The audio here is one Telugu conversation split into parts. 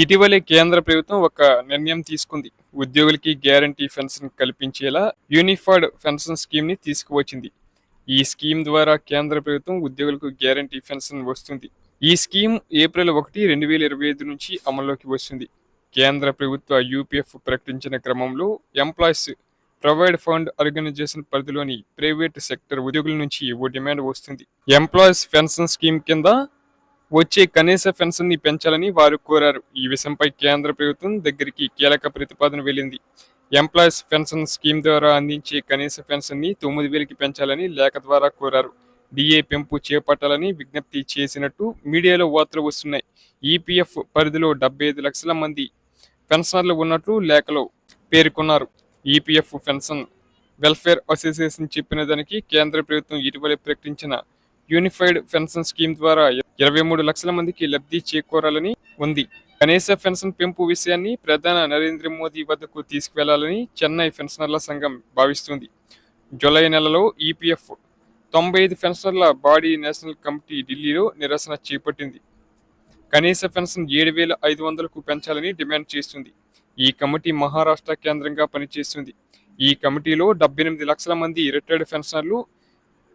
ఇటీవలే కేంద్ర ప్రభుత్వం ఒక నిర్ణయం తీసుకుంది. ఉద్యోగులకి గ్యారంటీ పెన్షన్ కల్పించేలా యూనిఫైడ్ పెన్షన్ స్కీమ్ని తీసుకువచ్చింది. ఈ స్కీమ్ ద్వారా కేంద్ర ప్రభుత్వం ఉద్యోగులకు గ్యారంటీ పెన్షన్ వస్తుంది. ఈ స్కీమ్ ఏప్రిల్ ఒకటి రెండు వేల ఇరవై ఐదు నుంచి అమల్లోకి వస్తుంది. కేంద్ర ప్రభుత్వ యూపీఎఫ్ ప్రకటించిన క్రమంలో ఎంప్లాయీస్ ప్రొవైడ్ ఫండ్ ఆర్గనైజేషన్ పరిధిలోని ప్రైవేట్ సెక్టర్ ఉద్యోగుల నుంచి ఓ డిమాండ్ వస్తుంది. ఎంప్లాయీస్ పెన్షన్ స్కీమ్ కింద వచ్చే కనీస పెన్షన్ని పెంచాలని వారు కోరారు. ఈ విషయంపై కేంద్ర ప్రభుత్వం దగ్గరికి కీలక ప్రతిపాదన వెళ్ళింది ఎంప్లాయీస్ పెన్షన్ స్కీమ్ ద్వారా అందించే కనీస పెన్షన్ని తొమ్మిది వేలకి పెంచాలని లేఖ ద్వారా కోరారు. డిఏ పెంపు చేపట్టాలని విజ్ఞప్తి చేసినట్టు మీడియాలో వార్తలు వస్తున్నాయి. ఈపీఎఫ్ పరిధిలో డెబ్బై ఐదు లక్షల మంది పెన్షనర్లు ఉన్నట్లు లేఖలో పేర్కొన్నారు. ఈపీఎఫ్ పెన్షన్ వెల్ఫేర్ అసోసియేషన్ చెప్పిన దానికి కేంద్ర ప్రభుత్వం ఇటీవల ప్రకటించిన యూనిఫైడ్ పెన్షన్ స్కీమ్ ద్వారా ఇరవై మూడు లక్షల మందికి లబ్ధి చేకూరాలని ఉంది. కనీస పెన్షన్ పెంపు విషయాన్ని ప్రధాని నరేంద్ర మోదీ వద్దకు తీసుకువెళ్ళాలని చెన్నై పెన్షనర్ల సంఘం భావిస్తుంది. జూలై నెలలో ఈపీఎఫ్ తొంభై ఐదు పెన్షనర్ల బాడీ నేషనల్ కమిటీ ఢిల్లీలో నిరసన చేపట్టింది. కనీస పెన్షన్ ఏడు వేల ఐదు వందలకు పెంచాలని డిమాండ్ చేస్తుంది. ఈ కమిటీ మహారాష్ట్ర కేంద్రంగా పనిచేస్తుంది. ఈ కమిటీలో డెబ్బై ఎనిమిది లక్షల మంది రిటైర్డ్ పెన్షనర్లు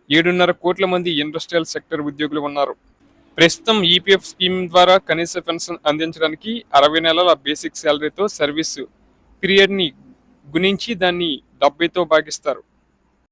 ఏడున్నర కోట్ల మంది ఇండస్ట్రియల్ సెక్టర్ ఉద్యోగులు ఉన్నారు. ప్రస్తుతం ఈపీఎఫ్ స్కీమ్ ద్వారా కనీస పెన్షన్ అందించడానికి అరవై నెలల బేసిక్ శాలరీతో సర్వీసు పీరియడ్ని గుణించి దాన్ని డెబ్బైతో భాగిస్తారు.